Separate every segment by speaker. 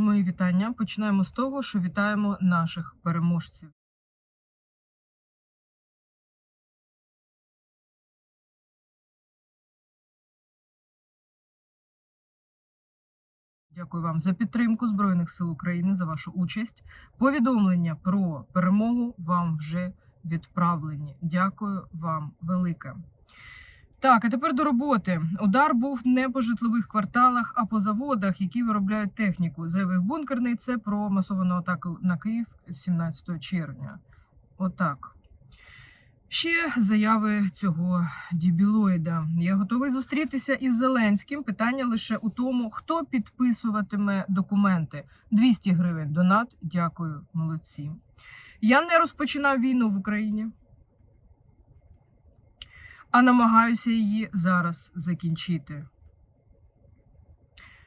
Speaker 1: Мої вітання. Починаємо з того, що вітаємо наших переможців. Дякую вам за підтримку Збройних сил України за вашу участь. Повідомлення про перемогу вам вже відправлені. Дякую вам велике. Так, а тепер до роботи. Удар був не по житлових кварталах, а по заводах, які виробляють техніку. Заявив бункерний. Це про масовану атаку на Київ 17 червня. Отак. Ще заяви цього дібілоїда. Я готовий зустрітися із Зеленським. Питання лише у тому, хто підписуватиме документи. 200 гривень донат. Дякую, молодці. Я не розпочинав війну в Україні, а намагаюся її зараз закінчити.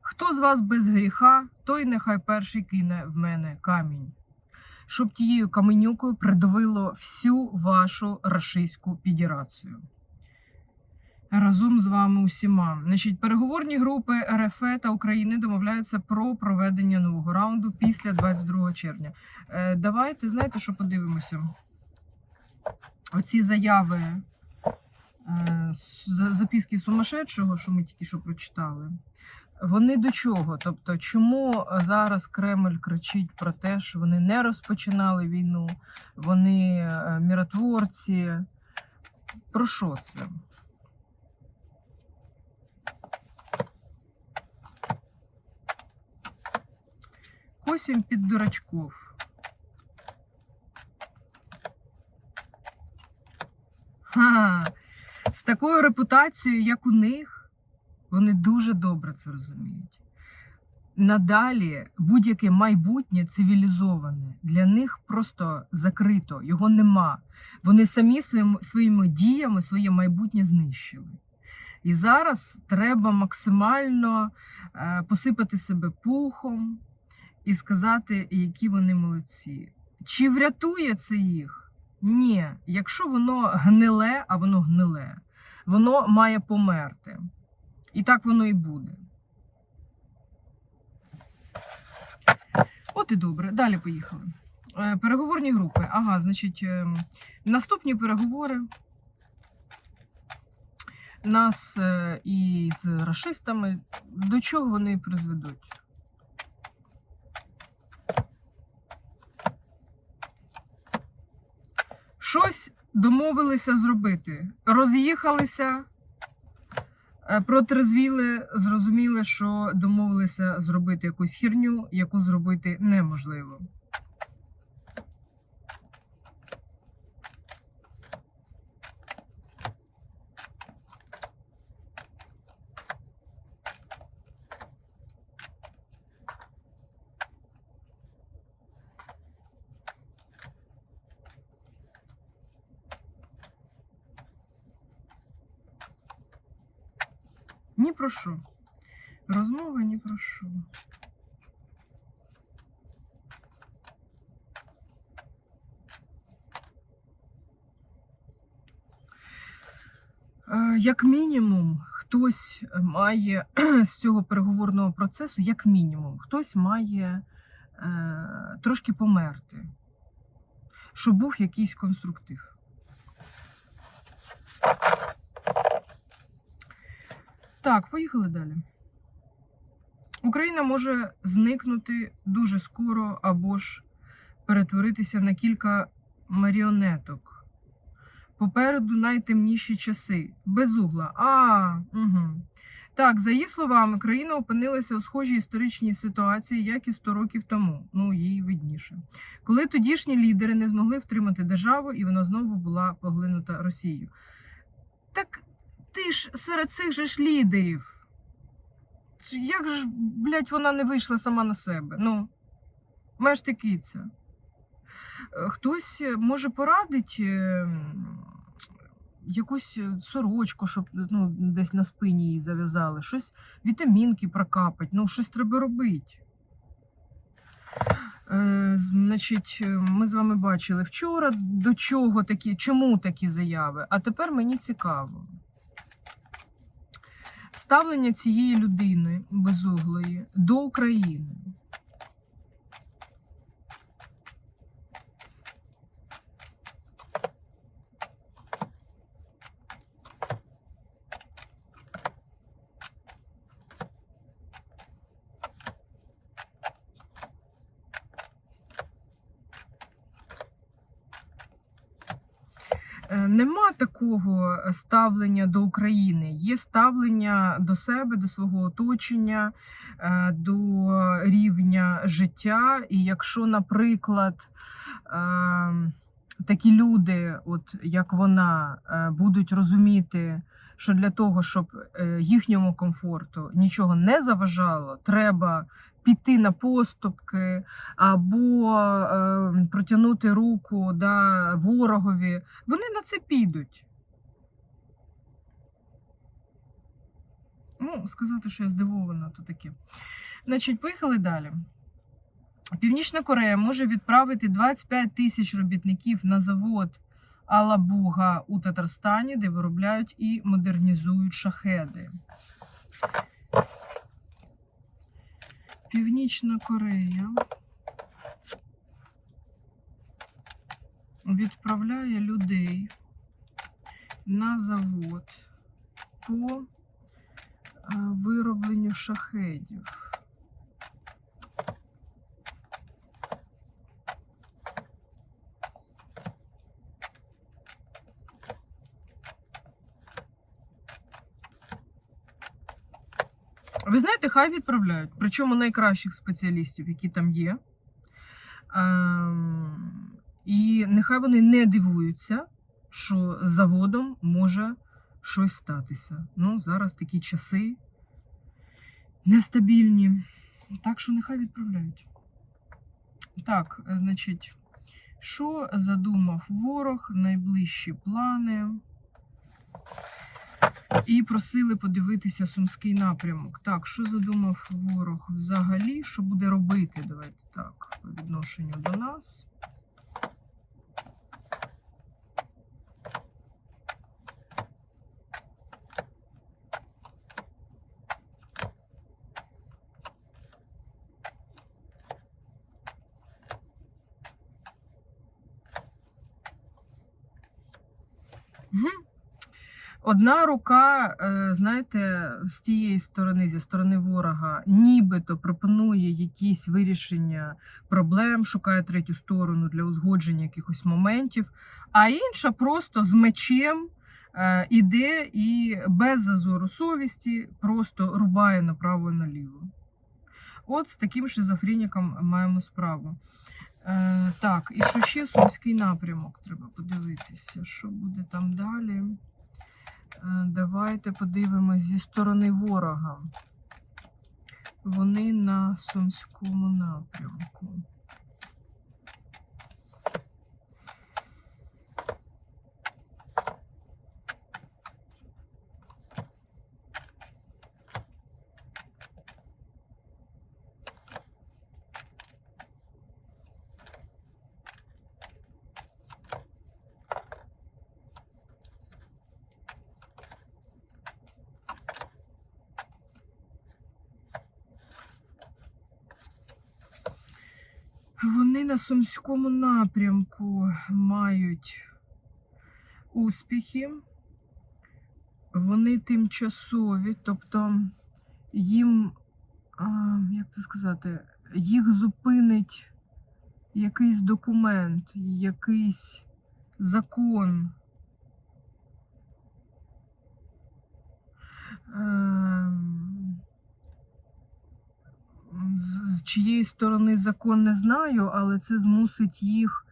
Speaker 1: Хто з вас без гріха, той нехай перший кине в мене камінь щоб тією каменюкою придавило всю вашу рашистську підірацію. Разом з вами усіма. Значить, переговорні групи РФ та України домовляються про проведення нового раунду після 22 червня. Е, давайте, знаєте, що подивимося? Оці заяви записки сумасшедшого, що ми тільки що прочитали. Вони до чого? Тобто, чому зараз Кремль кричить про те, що вони не розпочинали війну, вони е, миротворці? Про що це? Косім під дурачков. Ха, з такою репутацією, як у них, вони дуже добре це розуміють. Надалі будь-яке майбутнє цивілізоване для них просто закрито, його нема. Вони самі своїм, своїми діями своє майбутнє знищили. І зараз треба максимально е, посипати себе пухом і сказати, які вони молодці. Чи врятує це їх? Ні. Якщо воно гниле, а воно гниле, воно має померти. І так воно і буде. От і добре. Далі поїхали. Е, Переговорні групи. Ага, значить, ем, наступні переговори. Нас е, і з расистами. До чого вони призведуть? Щось домовилися зробити. Роз'їхалися. Е, Протрезвіли, зрозуміли, що домовилися зробити якусь херню, яку зробити неможливо. Ні про що. Розмова ні про що. Е, Як мінімум, хтось має з цього переговорного процесу, як мінімум, хтось має е, трошки померти, щоб був якийсь конструктив. Так, поїхали далі. Україна може зникнути дуже скоро або ж перетворитися на кілька маріонеток. Попереду найтемніші часи. Без угла. А, угу. Так, за її словами, країна опинилася у схожій історичній ситуації, як і 100 років тому. Ну, їй видніше. Коли тодішні лідери не змогли втримати державу, і вона знову була поглинута Росією. Так ти ж серед цих же ж лідерів. Як ж, блядь, вона не вийшла сама на себе? Ну, маєш ти киця. Е, Хтось е, може порадить е, якусь сорочку, щоб ну, десь на спині її зав'язали, щось вітамінки прокапать, ну, щось треба робити. Е, значить, ми з вами бачили вчора, до чого такі, чому такі заяви. А тепер мені цікаво. Ставлення цієї людини безуглої до України. Е, Нема такого ставлення до України. Є ставлення до себе, до свого оточення, е, до рівня життя. І якщо, наприклад, е, такі люди, от як вона, е, будуть розуміти, що для того, щоб е, їхньому комфорту нічого не заважало, треба піти на поступки або е, протягнути руку да, ворогові, вони на це підуть. Ну, сказати, що я здивована, то таке. Значить, поїхали далі. Північна Корея може відправити 25 тисяч робітників на завод Алабуга у Татарстані, де виробляють і модернізують шахеди. Північна Корея відправляє людей на завод по е, виробленню шахедів. Ви знаєте, хай відправляють. Причому найкращих спеціалістів, які там є. Ем, і нехай вони не дивуються, що з заводом може щось статися. Ну, зараз такі часи нестабільні. Так що нехай відправляють. Так, е, значить, що задумав ворог, найближчі плани. І просили подивитися сумський напрямок. Так, що задумав ворог взагалі? Що буде робити? Давайте так, по відношенню до нас. Мгм. Одна рука, е, знаєте, з тієї сторони, зі сторони ворога, нібито пропонує якісь вирішення проблем, шукає третю сторону для узгодження якихось моментів, а інша просто з мечем е, іде і без зазору совісті просто рубає направо і наліво. От з таким шизофреніком маємо справу. Е, так, і що ще сумський напрямок? Треба подивитися, що буде там далі. Е, Давайте подивимось зі сторони ворога. Вони на сумському напрямку. На сумському напрямку мають успіхи. Вони тимчасові, тобто їм, як це сказати, їх зупинить якийсь документ, якийсь закон. Ем, з чиєї сторони закон не знаю, але це змусить їх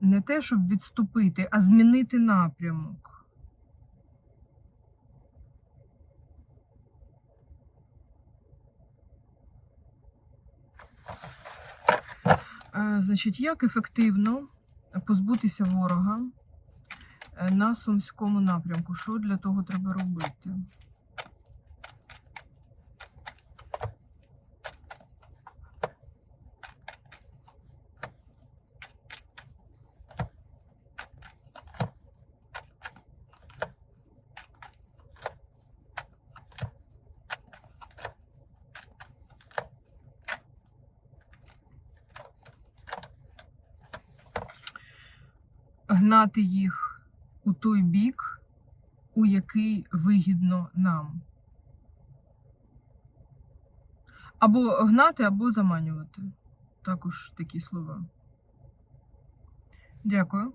Speaker 1: не те, щоб відступити, а змінити напрямок. Е, Значить, як ефективно позбутися ворога е, на сумському напрямку? Що для того треба робити? Гнати їх у той бік, у який вигідно нам. Або гнати, або заманювати. Також такі слова. Дякую.